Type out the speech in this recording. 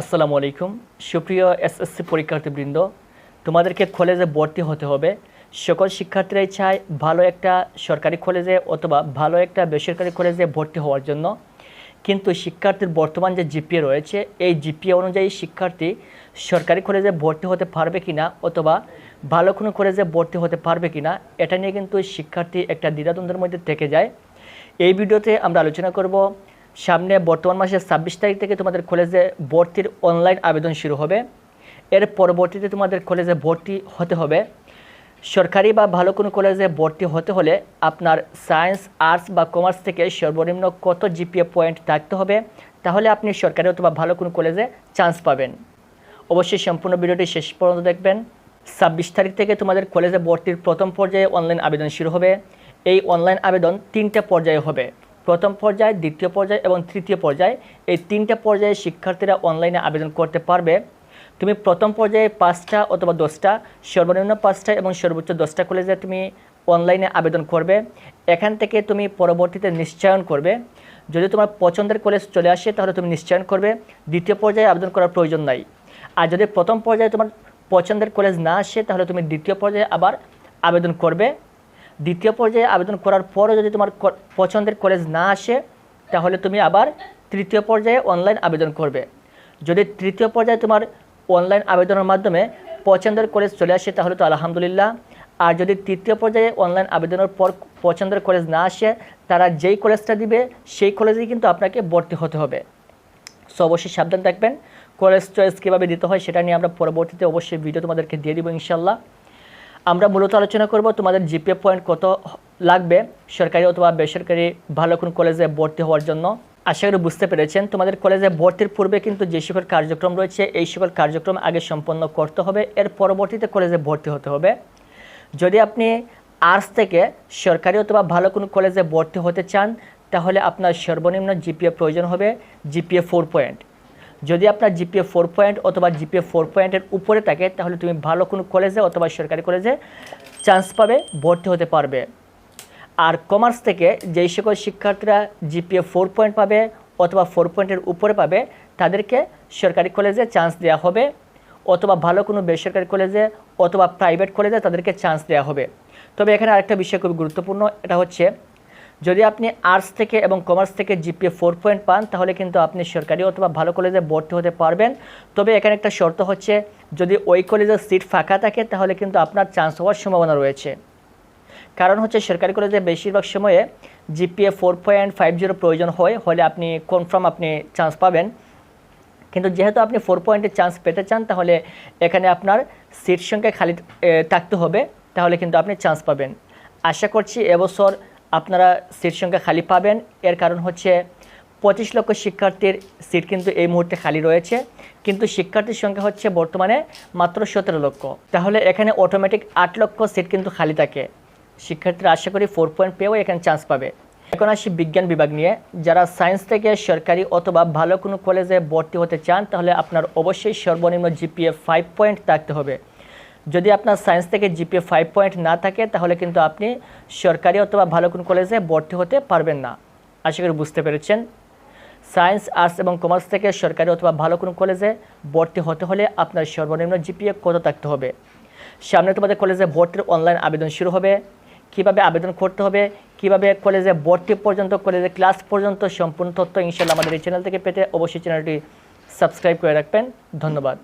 আসসালামু আলাইকুম। সুপ্রিয় এসএসসি পরীক্ষার্থীবৃন্দ, তোমাদেরকে কলেজে ভর্তি হতে হবে। সকল শিক্ষার্থীরাই চায় ভালো একটা সরকারি কলেজে অথবা ভালো একটা বেসরকারি কলেজে ভর্তি হওয়ার জন্য। কিন্তু শিক্ষার্থীর বর্তমান যে জিপিএ রয়েছে, এই জিপিএ অনুযায়ী শিক্ষার্থী সরকারি কলেজে ভর্তি হতে পারবে কিনা অথবা ভালো কোনো কলেজে ভর্তি হতে পারবে কিনা, এটা নিয়ে কিন্তু শিক্ষার্থী একটা দ্বিধাদ্বন্দ্বের মধ্যে থেকে যায়। এই ভিডিওতে আমরা আলোচনা করব সামনে বর্তমান মাসের ছাব্বিশ তারিখ থেকে তোমাদের কলেজে ভর্তির অনলাইন আবেদন শুরু হবে। এর পরবর্তীতে তোমাদের কলেজে ভর্তি হতে হবে। সরকারি বা ভালো কোনো কলেজে ভর্তি হতে হলে আপনার সায়েন্স আর্টস বা কমার্স থেকে সর্বনিম্ন কত জিপিএ পয়েন্ট থাকতে হবে, তাহলে আপনি সরকারি অথবা ভালো কোনো কলেজে চান্স পাবেন। অবশ্যই সম্পূর্ণ ভিডিওটি শেষ পর্যন্ত দেখবেন। ছাব্বিশ তারিখ থেকে তোমাদের কলেজে ভর্তির প্রথম পর্যায়ে অনলাইন আবেদন শুরু হবে। এই অনলাইন আবেদন তিনটা পর্যায়ে হবে। প্রথম পর্যায়, দ্বিতীয় পর্যায় এবং তৃতীয় পর্যায়, এই তিনটা পর্যায়ে শিক্ষার্থীরা অনলাইনে আবেদন করতে পারবে। তুমি প্রথম পর্যায়ে পাঁচটা অথবা দশটা, সর্বনিম্ন পাঁচটা এবং সর্বোচ্চ দশটা কলেজে তুমি অনলাইনে আবেদন করবে। এখান থেকে তুমি পরবর্তীতে নিশ্চয়ন করবে। যদি তোমার পছন্দের কলেজ চলে আসে, তাহলে তুমি নিশ্চয়ন করবে। দ্বিতীয় পর্যায়ে আবেদন করার প্রয়োজন নাই। আর যদি প্রথম পর্যায়ে তোমার পছন্দের কলেজ না আসে, তাহলে তুমি দ্বিতীয় পর্যায়ে আবার আবেদন করবে। দ্বিতীয় পর্যায়ে আবেদন করার পরও যদি তোমার পছন্দের কলেজ না আসে, তাহলে তুমি আবার তৃতীয় পর্যায়ে অনলাইন আবেদন করবে। যদি তৃতীয় পর্যায়ে তোমার অনলাইন আবেদনের মাধ্যমে পছন্দের কলেজ চলে আসে, তাহলে তো আলহামদুলিল্লাহ। আর যদি তৃতীয় পর্যায়ে অনলাইন আবেদনের পর পছন্দের কলেজ না আসে, তারা যেই কলেজটা দিবে, সেই কলেজেই কিন্তু আপনাকে ভর্তি হতে হবে। সো অবশ্যই সাবধান থাকবেন। কলেজ চয়েস কীভাবে দিতে হয়, সেটা নিয়ে আমরা পরবর্তীতে অবশ্যই ভিডিও তোমাদেরকে দিয়ে দেবো ইনশাল্লাহ আমরা মূলত আলোচনা করব তোমাদের জিপিএ পয়েন্ট কত লাগবে, সরকারি অথবা বেসরকারি ভালো কোন কলেজে ভর্তি হওয়ার জন্য। আশা করি বুঝতে পেরেছেন। তোমাদের কলেজে ভর্তির পূর্বে কিন্তু যে সকল কার্যক্রম রয়েছে, এই সকল কার্যক্রম আগে সম্পন্ন করতে হবে। এর পরবর্তীতে কলেজে ভর্তি হতে হবে। যদি আপনি আর্টস থেকে সরকারি অথবা ভালো কোনো কলেজে ভর্তি হতে চান, তাহলে আপনার সর্বনিম্ন জিপিএ প্রয়োজন হবে, জিপিএ ফোর পয়েন্ট যদি আপনার জিপিএ ফোর পয়েন্ট অথবা জিপিএ ফোর পয়েন্টের উপরে থাকে, তাহলে তুমি ভালো কোনো কলেজে অথবা সরকারি কলেজে চান্স পাবে, ভর্তি হতে পারবে। আর কমার্স থেকে যেই সকল শিক্ষার্থীরা জিপিএ ফোর পয়েন্ট পাবে অথবা ফোর পয়েন্টের উপরে পাবে, তাদেরকে সরকারি কলেজে চান্স দেওয়া হবে। অথবা ভালো কোনো বেসরকারি কলেজে অথবা প্রাইভেট কলেজে তাদেরকে চান্স দেওয়া হবে। তবে এখানে আরেকটা বিষয় খুব গুরুত্বপূর্ণ, এটা হচ্ছে যদি আপনি আর্টস থেকে এবং কমার্স থেকে জিপিএ ফোর পয়েন্ট পান, তাহলে কিন্তু আপনি সরকারি অথবা ভালো কলেজে ভর্তি হতে পারবেন। তবে এখানে একটা শর্ত হচ্ছে, যদি ওই কলেজের সিট ফাঁকা থাকে, তাহলে কিন্তু আপনার চান্স হওয়ার সম্ভাবনা রয়েছে। কারণ হচ্ছে, সরকারি কলেজে বেশিরভাগ সময়ে GPA four point five zero প্রয়োজন হয়, হলে আপনি কনফার্ম আপনি চান্স পাবেন। কিন্তু যেহেতু আপনি ফোর পয়েন্টের চান্স পেতে চান, তাহলে এখানে আপনার সিট সংখ্যা খালি থাকতে হবে, তাহলে কিন্তু আপনি চান্স পাবেন। আশা করছি এবছর আপনারা সিট সংখ্যা খালি পাবেন। এর কারণ হচ্ছে পঁচিশ লক্ষ শিক্ষার্থীর সিট কিন্তু এই মুহূর্তে খালি রয়েছে। কিন্তু শিক্ষার্থীর সংখ্যা হচ্ছে বর্তমানে মাত্র সতেরো লক্ষ। তাহলে এখানে অটোমেটিক আট লক্ষ সিট কিন্তু খালি থাকে। শিক্ষার্থীরা আশা করি ফোর পয়েন্ট পেয়েও এখানে চান্স পাবে। এখন আসি বিজ্ঞান বিভাগ নিয়ে। যারা সায়েন্স থেকে সরকারি অথবা ভালো কোনো কলেজে ভর্তি হতে চান, তাহলে আপনার অবশ্যই সর্বনিম্ন জিপিএ ফাইভ পয়েন্ট থাকতে হবে। যদি আপনার সায়েন্স থেকে জিপিএ ফাইভ পয়েন্ট না থাকে, তাহলে কিন্তু আপনি সরকারি অথবা ভালো কোনো কলেজে ভর্তি হতে পারবেন না। আশা করি বুঝতে পেরেছেন। সায়েন্স, আর্টস এবং কমার্স থেকে সরকারি অথবা ভালো কোনো কলেজে ভর্তি হতে হলে আপনার সর্বনিম্ন জিপিএ কত থাকতে হবে? সামনে তোমাদের কলেজে ভর্তির অনলাইন আবেদন শুরু হবে। কীভাবে আবেদন করতে হবে? কীভাবে কলেজে ভর্তি পর্যন্ত, কলেজে ক্লাস পর্যন্ত সম্পূর্ণ তথ্য ইনশাল্লাহ আমাদের এই চ্যানেল থেকে পেতে অবশ্যই চ্যানেলটি সাবস্ক্রাইব করে রাখবেন। ধন্যবাদ।